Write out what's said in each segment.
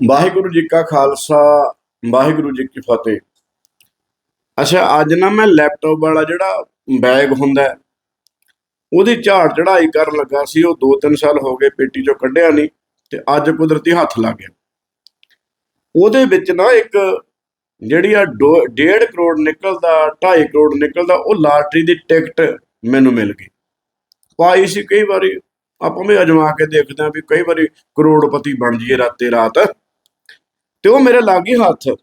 ਵਾਹਿਗੁਰੂ ਜੀ ਕਾ ਖਾਲਸਾ, ਵਾਹਿਗੁਰੂ ਜੀ ਕੀ ਫਤਿਹ। ਅੱਛਾ, ਅੱਜ ਨਾ ਮੈਂ ਲੈਪਟਾਪ ਵਾਲਾ ਜਿਹੜਾ ਬੈਗ ਹੁੰਦਾ ਉਹਦੀ ਝਾੜ ਚੜਾਈ ਕਰਨ ਲੱਗਾ ਸੀ, ਉਹ 2-3 ਸਾਲ ਹੋ ਗਏ ਪੇਟੀ ਚੋਂ ਕੱਢਿਆ ਨਹੀਂ ਤੇ ਅੱਜ ਕੁਦਰਤੀ ਹੱਥ ਲੱਗ ਗਿਆ। ਉਹਦੇ ਵਿੱਚ ਨਾ ਇੱਕ ਜਿਹੜੀ ਆ 1.5 ਕਰੋੜ ਨਿਕਲਦਾ 2.5 ਕਰੋੜ ਨਿਕਲਦਾ, ਉਹ ਲਾਟਰੀ ਦੀ ਟਿਕਟ ਮੈਨੂੰ ਮਿਲ ਗਈ। ਪਾਈ ਸੀ ਕਈ ਵਾਰੀ, ਆਪਾਂ ਵੀ ਅਜਮਾ ਕੇ ਦੇਖਦੇ ਹਾਂ ਵੀ ਕਈ ਵਾਰੀ ਕਰੋੜਪਤੀ ਬਣ ਜੀਏ ਰਾਤੇ ਰਾਤ। ਤੇ ਉਹ ਮੇਰੇ ਲੱਗ ਗਈ ਹੱਥ।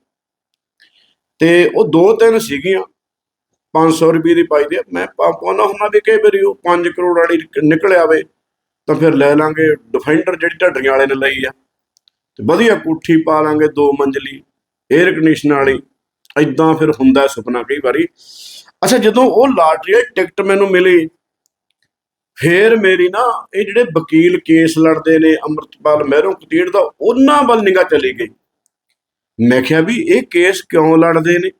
ਤੇ ਉਹ ਦੋ ਤਿੰਨ ਸੀਗੀਆਂ। 500 ਰੁਪਏ ਦੀ ਪਾਈ ਦੀ ਮੈਂ ਪਾ- ਹੁੰਦਾ ਵੀ ਕਈ ਵਾਰੀ ਉਹ 5 ਕਰੋੜ ਵਾਲੀ ਨਿਕਲ ਆਵੇ, ਤਾਂ ਫਿਰ ਲੈ ਲਾਂਗੇ ਡਿਫੈਂਡਰ ਜਿਹੜੀ ਢੱਡਰੀਆਂ ਵਾਲੇ ਨੇ ਲਈ ਆ। ਤੇ ਵਧੀਆ ਕੋਠੀ ਪਾ ਲਾਂਗੇ ਦੋ ਮੰਜ਼ਲੀ 에ਅਰ ਕੰਡੀਸ਼ਨ ਵਾਲੀ। ਐਦਾਂ ਫਿਰ ਹੁੰਦਾ ਸੁਪਨਾ ਕਈ ਵਾਰੀ। ਅੱਛਾ, ਜਦੋਂ ਉਹ ਲਾਟਰੀ ਦੀ ਟਿਕਟ ਮੈਨੂੰ ਮਿਲੀ, ਫੇਰ ਮੇਰੀ ਨਾ ਇਹ ਜਿਹੜੇ ਵਕੀਲ ਕੇਸ ਲੜਦੇ ਨੇ, ਅੰਮ੍ਰਿਤਪਾਲ ਮਹਿਰੋਂ ਕਤੀੜ ਦਾ, ਉਹਨਾਂ ਵੱਲ ਨਿਗਾਹ ਚਲੀ ਗਈ। ਮੈਂ ਕਿਹਾ ਵੀ ਇਹ ਕੇਸ ਕਿਉਂ ਲੜਦੇ ਨੇ?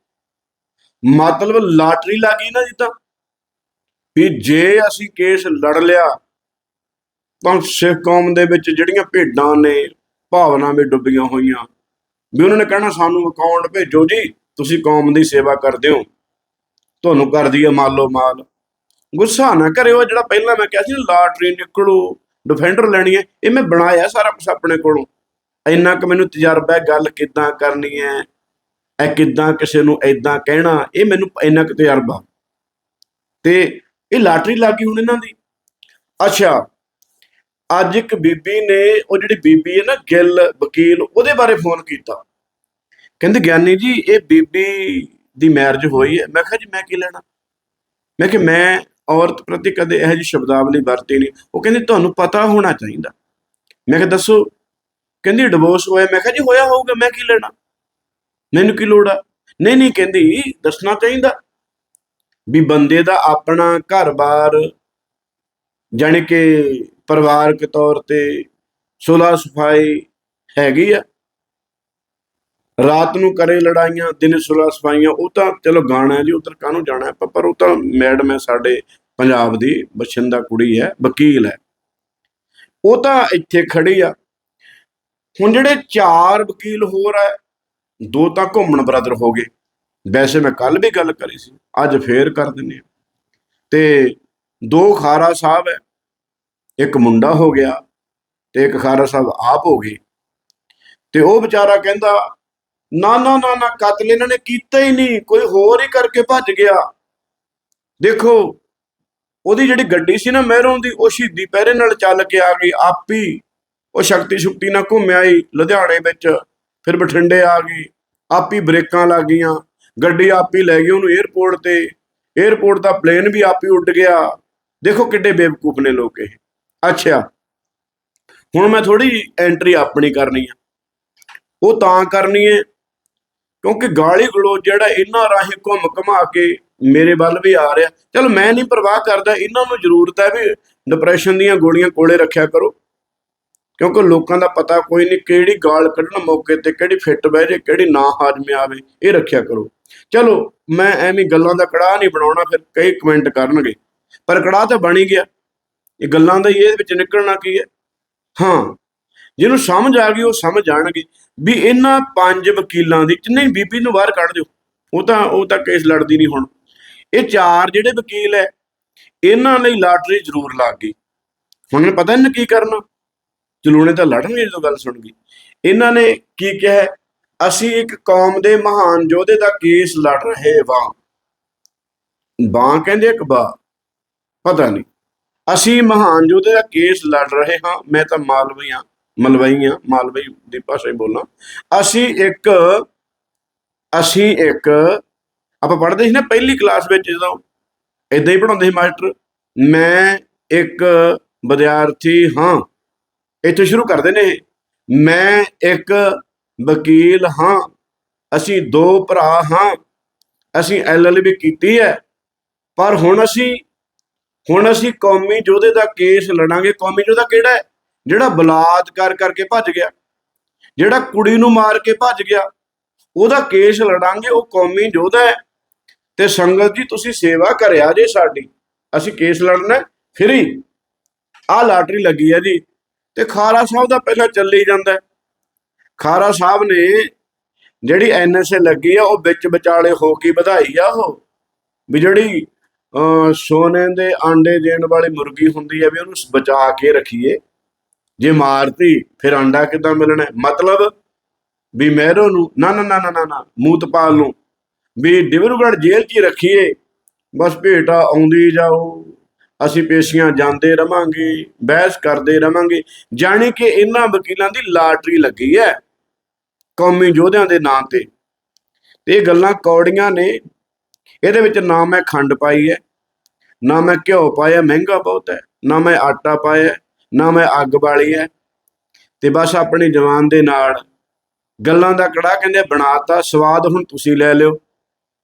ਮਤਲਬ ਲਾਟਰੀ ਲੱਗੀ ਨਾ ਜਿੱਦਾਂ ਵੀ ਜੇ ਅਸੀਂ ਕੇਸ ਲੜ ਲਿਆ, ਤਾਂ ਸਿੱਖ ਕੌਮ ਦੇ ਵਿੱਚ ਜਿਹੜੀਆਂ ਭੇਡਾਂ ਨੇ ਭਾਵਨਾ ਵਿੱਚ ਡੁੱਬੀਆਂ ਹੋਈਆਂ। ਵੀ ਉਹਨਾਂ ਨੇ ਕਹਿਣਾ, ਸਾਨੂੰ ਅਕਾਊਂਟ ਭੇਜੋ ਜੀ, ਤੁਸੀਂ ਕੌਮ ਦੀ ਸੇਵਾ ਕਰਦੇ ਹੋ। ਤੁਹਾਨੂੰ ਕਰਦੀ ਹੈ ਮਾਲੋ ਮਾਲ। ਗੁੱਸਾ ਨਾ ਕਰਿਓ, ਜਿਹੜਾ ਪਹਿਲਾਂ ਮੈਂ ਕਿਹਾ ਸੀ, ਲਾਟਰੀ ਨਿਕਲੋ ਡਿਫੈਂਡਰ ਲੈਣੀ ਹੈ। ਇਹ ਮੈਂ ਬਣਾਇਆ ਸਾਰਾ ਕੁਝ ਆਪਣੇ ਕੋਲੋਂ। ਇੰਨਾ ਕੁ ਮੈਨੂੰ ਤਜਰਬਾ ਹੈ, ਗੱਲ ਕਿੱਦਾਂ ਕਰਨੀ ਹੈ, ਇਹ ਕਿੱਦਾਂ ਕਿਸੇ ਨੂੰ ਐਦਾਂ ਕਹਿਣਾ, ਇਹ ਮੈਨੂੰ ਇੰਨਾ ਕੁ ਤਜਰਬਾ। ਤੇ ਇਹ ਲਾਟਰੀ ਲੱਗੀ ਹੁਣ ਇਹਨਾਂ ਦੀ। ਅੱਛਾ, ਅੱਜ ਇੱਕ ਬੀਬੀ ਨੇ, ਉਹ ਜਿਹੜੀ ਬੀਬੀ ਹੈ ਨਾ, ਗਿੱਲ ਵਕੀਲ, ਉਹਦੇ ਬਾਰੇ ਫੋਨ ਕੀਤਾ। ਕਹਿੰਦੇ, ਗਿਆਨੀ ਜੀ, ਇਹ ਬੀਬੀ ਦੀ ਮੈਰਿਜ ਹੋਈ ਹੈ। ਮੈਂ ਕਿਹਾ, ਜੀ, ਮੈਂ ਕੀ ਲੈਣਾ? ਮੈਂ ਕਿ ਮੈਂ ਔਰਤ ਪ੍ਰਤੀ ਕਦੇ ਇਹੋ ਜਿਹੀ ਸ਼ਬਦਾਵਲੀ ਵਰਤੀ ਨਹੀਂ। ਉਹ ਕਹਿੰਦੀ, ਤੁਹਾਨੂੰ ਪਤਾ ਹੋਣਾ ਚਾਹੀਦਾ। ਮੈਂ ਕਿਹਾ, ਦੱਸੋ ਕਹਿੰਦੀ ਡਿਵੋਰਸ ਹੋਇਆ? ਮੈਂ ਕਿਹਾ, ਜੀ, ਹੋਇਆ ਹੋਊਗਾ, ਮੈਂ ਕੀ ਲੈਣਾ? ਮੈਨੂੰ ਕੀ ਲੋੜ ਆ? ਨਹੀਂ ਨਹੀਂ, ਕਹਿੰਦੀ, ਦੱਸਣਾ ਚਾਹੀਦਾ ਵੀ ਬੰਦੇ ਦਾ ਆਪਣਾ ਘਰ-ਬਾਰ ਜਾਣੀ ਕਿ ਪਰਿਵਾਰਕ ਤੌਰ ਤੇ ਸੁਲਾ ਸਫ਼ਾਈ ਹੈਗੀ ਆ। ਰਾਤ ਨੂੰ ਕਰੇ ਲੜਾਈਆਂ, ਦਿਨ ਸੁਲਾ ਸਫਾਈਆਂ ਉਹ ਤਾਂ ਚਲੋ ਗਾਣਾ ਜੀ, ਉਧਰ ਕਾਹਨੂੰ ਜਾਣਾ ਹੈ? ਪਰ- ਉਹ ਤਾਂ ਮੈਡਮ ਹੈ ਸਾਡੇ ਪੰਜਾਬ ਦੀ ਬਛਿੰਦਾ ਕੁੜੀ ਹੈ, ਵਕੀਲ ਹੈ। ਉਹ ਤਾਂ ਇੱਥੇ ਖੜੀ ਆ। ਹੁਣ ਜਿਹੜੇ ਚਾਰ ਵਕੀਲ ਹੋਰ ਆ, ਦੋ ਤਾਂ ਘੁੰਮਣ ਬ੍ਰਦਰ ਹੋ ਗਏ। ਵੈਸੇ ਮੈਂ ਕੱਲ ਵੀ ਗੱਲ ਕਰੀ ਸੀ, ਅੱਜ ਫੇਰ ਕਰ ਦਿੰਨੇ ਆ। ਤੇ ਦੋ ਖਾਰਾ ਸਾਹਿਬ ਹੈ ਇੱਕ ਮੁੰਡਾ ਹੋ ਗਿਆ ਤੇ ਇੱਕ ਖਾਰਾ ਸਾਹਿਬ ਆਪ ਹੋ ਗਏ। ਤੇ ਉਹ ਵਿਚਾਰਾ ਕਹਿੰਦਾ, ਨਾ ਨਾ ਨਾ ਨਾ, ਕਤਲ ਇਹਨਾਂ ਨੇ ਕੀਤਾ ਹੀ ਨਹੀਂ, ਕੋਈ ਹੋਰ ਹੀ ਕਰਕੇ ਭੱਜ ਗਿਆ। ਦੇਖੋ, ਉਹਦੀ ਜਿਹੜੀ ਗੱਡੀ ਸੀ ਨਾ ਮਹਿਰੋਂ ਦੀ, ਉਹ ਸ਼ਹੀਦੀ ਪਹਿਰੇ ਨਾਲ ਚੱਲ ਕੇ ਆ ਗਈ, ਆਪੀ ਉਹ ਸ਼ਕਤੀ ਸ਼ੁਕਤੀ ਨਾਲ ਘੁੰਮਿਆ ਹੀ ਲੁਧਿਆਣੇ ਵਿੱਚ। ਫਿਰ ਬਠਿੰਡੇ ਆ ਗਈ, ਆਪੀ ਬ੍ਰੇਕਾਂ ਲੱਗ ਗਈਆਂ। ਗੱਡੀ ਆਪੀ ਲੈ ਗਈ ਉਹਨੂੰ 에ਅਰਪੋਰਟ ਤੇ। 에ਅਰਪੋਰਟ ਦਾ ਪਲੇਨ ਵੀ ਆਪੀ ਉੱਡ ਗਿਆ। ਦੇਖੋ ਕਿੱਡੇ ਬੇਵਕੂਫ ਨੇ ਲੋਕ ਇਹ। ਅੱਛਾ, ਹੁਣ ਮੈਂ ਥੋੜੀ ਐਂਟਰੀ ਆਪਣੀ ਕਰਨੀ ਆ। ਉਹ ਤਾਂ ਕਰਨੀ ਹੈ ਕਿਉਂਕਿ ਗਾਲੀ ਗਲੋਚ ਜਿਹੜਾ ਇਹਨਾਂ ਰਾਹੀਂ ਘੁੰਮ ਘਮਾ ਕੇ ਮੇਰੇ ਵੱਲ ਵੀ ਆ ਰਿਹਾ। ਚਲ ਮੈਂ ਨਹੀਂ ਪਰਵਾਹ ਕਰਦਾ, ਇਹਨਾਂ ਨੂੰ ਜ਼ਰੂਰਤ ਹੈ ਵੀ ਡਿਪਰੈਸ਼ਨ ਦੀਆਂ ਗੋਲੀਆਂ ਕੋਲੇ ਰੱਖਿਆ ਕਰੋ। ਕਿਉਂਕਿ ਲੋਕਾਂ ਦਾ ਪਤਾ ਕੋਈ ਨਹੀਂ ਕਿਹੜੀ ਗਾਲ ਕੱਢਣ ਮੌਕੇ ਤੇ, ਕਿਹੜੀ ਫਿੱਟ ਬਹਿ ਜੇ, ਕਿਹੜੀ ਨਾ ਹਾਜ਼ਮੇ ਆਵੇ, ਇਹ ਰੱਖਿਆ ਕਰੋ। ਚਲੋ, ਮੈਂ ਐਵੇਂ ਗੱਲਾਂ ਦਾ ਕੜਾਹ ਨਹੀਂ ਬਣਾਉਣਾ, ਫਿਰ ਕਈ ਕਮੈਂਟ ਕਰਨਗੇ। ਪਰ ਕੜਾਹ ਤਾਂ ਬਣ ਹੀ ਗਿਆ। ਇਹ ਗੱਲਾਂ ਦਾ ਹੀ, ਇਹਦੇ ਵਿੱਚ ਨਿਕਲਣਾ ਕੀ ਹੈ? ਹਾਂ, ਜਿਹਨੂੰ ਸਮਝ ਆ ਗਈ, ਉਹ ਸਮਝ ਜਾਣਗੇ। ਵੀ ਇਹਨਾਂ ਪੰਜ ਵਕੀਲਾਂ ਦੀ ਨਹੀਂ ਬੀਬੀ ਨੂੰ ਬਾਹਰ ਕੱਢ ਦਿਓ, ਉਹ ਤਾਂ ਉਹ ਤਾਂ ਕੇਸ ਲੜਦੀ ਨਹੀਂ ਹੁਣ। ਇਹ ਚਾਰ ਜਿਹੜੇ ਵਕੀਲ ਹੈ, ਇਹਨਾਂ ਲਈ ਲਾਟਰੀ ਜ਼ਰੂਰ ਲੱਗ ਗਈ। ਹੁਣ ਇਹਨੂੰ ਪਤਾ ਨਹੀਂ ਕੀ ਕਰਨਾ? ਚਲੂਣੇ ਤਾਂ ਲੜਨਗੇ ਜਦੋਂ ਗੱਲ ਸੁਣ ਗਈ। ਇਹਨਾਂ ਨੇ ਕੀ ਕਿਹਾ? ਅਸੀਂ ਇੱਕ ਕੌਮ ਦੇ ਮਹਾਨ ਯੋਧੇ ਦਾ ਕੇਸ ਲੜ ਰਹੇ ਵਾਂ। ਬਾਂ ਕਹਿੰਦੇ ਇੱਕ ਬਾ ਪਤਾ ਨਹੀਂ। ਅਸੀਂ ਮਹਾਨ ਯੋਧੇ ਦਾ ਕੇਸ ਲੜ ਰਹੇ ਹਾਂ। ਮੈਂ ਤਾਂ ਮਾਲਵਈ ਹਾਂ। ਮਲਵਈ ਹਾਂ। ਮਾਲਵਈ ਦੀ ਭਾਸ਼ਾ ਹੀ ਬੋਲਾਂ। ਅਸੀਂ ਇੱਕ ਅਸੀਂ ਇੱਕ, ਆਪਾਂ ਪੜ੍ਹਦੇ ਸੀ ਨਾ ਪਹਿਲੀ ਕਲਾਸ ਵਿੱਚ ਜਦੋਂ ਇਦਾਂ ਹੀ ਪੜਾਉਂਦੇ ਸੀ ਮਾਸਟਰ, ਮੈਂ ਇੱਕ ਵਿਦਿਆਰਥੀ ਹਾਂ। ਇੱਥੋਂ ਸ਼ੁਰੂ ਕਰਦੇ ਨੇ ਮੈਂ ਇੱਕ ਵਕੀਲ ਹਾਂ। ਅਸੀਂ ਦੋ ਭਰਾ ਹਾਂ। ਅਸੀਂ ਐਲਐਲਬੀ ਕੀਤੀ ਹੈ। ਪਰ ਹੁਣ ਅਸੀਂ ਹੁਣ ਅਸੀਂ ਕੌਮੀ ਯੋਧੇ ਦਾ ਕੇਸ ਲੜਾਂਗੇ। ਕੌਮੀ ਯੋਧਾ ਕਿਹੜਾ ਹੈ? ਜਿਹੜਾ ਬਲਾਤਕਾਰ ਕਰਕੇ ਭੱਜ ਗਿਆ। ਜਿਹੜਾ ਕੁੜੀ ਨੂੰ ਮਾਰ ਕੇ ਭੱਜ ਗਿਆ। ਉਹਦਾ ਕੇਸ ਲੜਾਂਗੇ। ਉਹ ਕੌਮੀ ਯੋਧਾ ਹੈ। ਤੇ ਸੰਗਤ ਜੀ, ਤੁਸੀਂ ਸੇਵਾ ਕਰਿਆ ਜੇ ਸਾਡੀ। ਅਸੀਂ ਕੇਸ ਲੜਨਾ ਫਰੀ। ਆ ਲਾਟਰੀ ਲੱਗੀ ਹੈ ਜੀ। ਤੇ ਖਾਰਾ ਸਾਹਿਬ ਦਾ ਪਹਿਲਾਂ ਚੱਲੀ ਜਾਂਦਾ ਖਾਰਾ ਸਾਹਿਬ ਨੇ ਜਿਹੜੀ ਐਨਐਸਏ ਲੱਗੀ ਆ, ਉਹ ਵਿੱਚ ਵਿਚਾਲੇ ਹੋ ਕੇ ਵਧਾਈ ਆ ਉਹ। ਵੀ ਜਿਹੜੀ ਸੋਨੇ ਦੇ ਆਂਡੇ ਦੇਣ ਵਾਲੀ ਮੁਰਗੀ ਹੁੰਦੀ ਹੈ ਵੀ ਉਹਨੂੰ ਬਚਾ ਕੇ ਰੱਖੀਏ। ਜੇ ਮਾਰਤੀ, ਫਿਰ ਆਂਡਾ ਕਿੱਦਾਂ ਮਿਲਣਾ ਮਤਲਬ ਵੀ ਮਹਿਰੋ ਨੂੰ, ਨਾ ਨਾ ਨਾ ਨਾ ਨਾ ਮੂਤਪਾਲ ਨੂੰ ਵੀ ਡਿਬਰੂਗੜ੍ਹ ਜੇਲ੍ਹ 'ਚ ਹੀ ਰੱਖੀਏ। ਬਸ ਭੇਟਾ ਆਉਂਦੀ ਜਾਓ ਅਸੀਂ ਪੇਸ਼ੀਆਂ ਜਾਂਦੇ ਰਵਾਂਗੇ, ਬਹਿਸ ਕਰਦੇ ਰਵਾਂਗੇ। ਜਾਣੀ ਕਿ ਇਹਨਾਂ ਵਕੀਲਾਂ ਦੀ ਲਾਟਰੀ ਲੱਗੀ ਹੈ ਕੌਮੀ ਯੋਧਿਆਂ ਦੇ ਨਾਂ ਤੇ। ਇਹ ਗੱਲਾਂ ਕੌੜੀਆਂ ਨੇ। ਇਹਦੇ ਵਿੱਚ ਨਾ ਮੈਂ ਖੰਡ ਪਾਈ ਹੈ, ਨਾ ਮੈਂ ਘਿਓ ਪਾਇਆ, ਮਹਿੰਗਾ ਬਹੁਤ ਹੈ। ਨਾ ਮੈਂ ਆਟਾ ਪਾਇਆ, ਨਾ ਮੈਂ ਅੱਗ ਬਾਲੀ ਹੈ। ਤੇ ਬਸ ਆਪਣੀ ਜਵਾਨ ਦੇ ਨਾਲ ਗੱਲਾਂ ਦਾ ਕੜਾ ਕਹਿੰਦੇ ਬਣਾਤਾ, ਸਵਾਦ ਹੁਣ ਤੁਸੀਂ ਲੈ ਲਿਓ।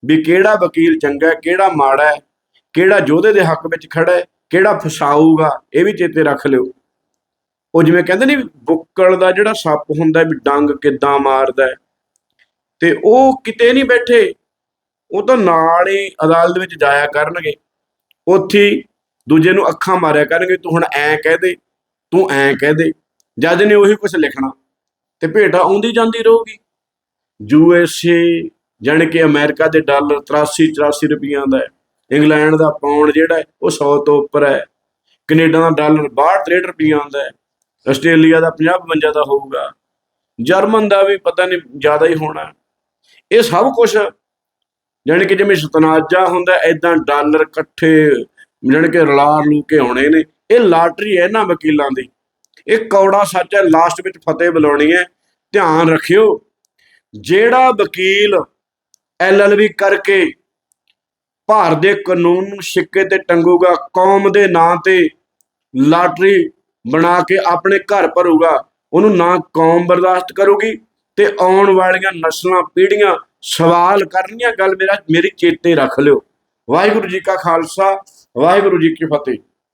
ਵੀ ਕਿਹੜਾ ਵਕੀਲ ਚੰਗਾ ਕਿਹੜਾ ਮਾੜਾ ਹੈ ਕਿਹੜਾ ਯੋਧੇ ਦੇ ਹੱਕ ਵਿੱਚ ਖੜਾ ਹੈ, ਕਿਹੜਾ ਫਸਾਊਗਾ, ਇਹ ਵੀ ਚੇਤੇ ਰੱਖ ਲਿਓ। ਉਹ ਜਿਵੇਂ ਕਹਿੰਦੇ ਨੇ ਬੁੱਕਲ ਦਾ ਜਿਹੜਾ ਸੱਪ ਹੁੰਦਾ ਵੀ ਡੰਗ ਕਿੱਦਾਂ ਮਾਰਦਾ ਹੈ। ਤੇ ਉਹ ਕਿਤੇ ਨਹੀਂ ਬੈਠੇ, ਉਹ ਤਾਂ ਨਾਲ ਹੀ ਅਦਾਲਤ ਵਿੱਚ ਜਾਇਆ ਕਰਨਗੇ। ਉੱਥੇ ਦੂਜੇ ਨੂੰ ਅੱਖਾਂ ਮਾਰਿਆ ਕਰਨਗੇ, ਤੂੰ ਹੁਣ ਐਂ ਕਹਿ ਦੇ, ਤੂੰ ਐਂ ਕਹਿ ਦੇ। ਜੱਜ ਨੇ ਉਹੀ ਕੁਝ ਲਿਖਣਾ, ਤੇ ਭੇਟਾ ਆਉਂਦੀ ਜਾਂਦੀ ਰਹੂਗੀ। ਯੂਐਸਏ ਜਾਣੀ ਕਿ ਅਮਰੀਕਾ ਦੇ ਡਾਲਰ 83 84 ਰੁਪਈਆਂ ਦਾ ਹੈ। ਇੰਗਲੈਂਡ ਦਾ ਪਾਉਂਡ ਜਿਹੜਾ ਉਹ 100 ਤੋਂ ਉੱਪਰ ਹੈ। ਕੈਨੇਡਾ ਦਾ ਡਾਲਰ 62 63 ਰੁਪਈਆਂ ਆਉਂਦਾ ਹੈ। ਆਸਟ੍ਰੇਲੀਆ ਦਾ 50 52 ਦਾ ਹੋਊਗਾ। ਜਰਮਨ ਦਾ ਵੀ ਪਤਾ ਨਹੀਂ, ਜ਼ਿਆਦਾ ਹੀ ਹੋਣਾ। ਇਹ ਸਭ ਕੁਝ ਜਾਣੀ ਕਿ ਜਿਵੇਂ ਸ਼ਤਨਾਜਾ ਹੁੰਦਾ ਐਦਾਂ ਡਾਲਰ ਇਕੱਠੇ, ਜਾਣੀ ਕਿ ਰਲਾ ਲੂ ਕੇ ਆਉਣੇ ਨੇ। ਇਹ ਲਾਟਰੀ ਹੈ ਇਹਨਾਂ ਵਕੀਲਾਂ ਦੀ। ਇਹ ਕੌੜਾ ਸੱਚ ਹੈ, ਲਾਸਟ ਵਿੱਚ ਫਤਿਹ ਬੁਲਾਉਣੀ ਹੈ। ਧਿਆਨ ਰੱਖਿਓ, ਜਿਹੜਾ ਵਕੀਲ ਐਲਐਲਬੀ ਕਰਕੇ ਭਾਰ ਦੇ ਕਾਨੂੰਨ ਨੂੰ ਸਿੱਕੇ ਤੇ ਟੰਗੂਗਾ, ਕੌਮ ਦੇ ਨਾਂ ਤੇ ਲਾਟਰੀ ਬਣਾ ਕੇ ਆਪਣੇ ਘਰ ਭਰੂਗਾ। ਉਹਨੂੰ ਨਾ ਕੌਮ ਬਰਦਾਸ਼ਤ ਕਰੂਗੀ ਤੇ ਆਉਣ ਵਾਲੀਆਂ ਨਸਲਾਂ, ਪੀੜ੍ਹੀਆਂ ਸਵਾਲ ਕਰਨੀਆਂ। ਗੱਲ ਮੇਰਾ, ਮੇਰੀ ਚੇਤੇ ਰੱਖ ਲਿਓ। ਵਾਹਿਗੁਰੂ ਜੀ ਕਾ ਖਾਲਸਾ, ਵਾਹਿਗੁਰੂ ਜੀ ਕੀ ਫਤਿਹ।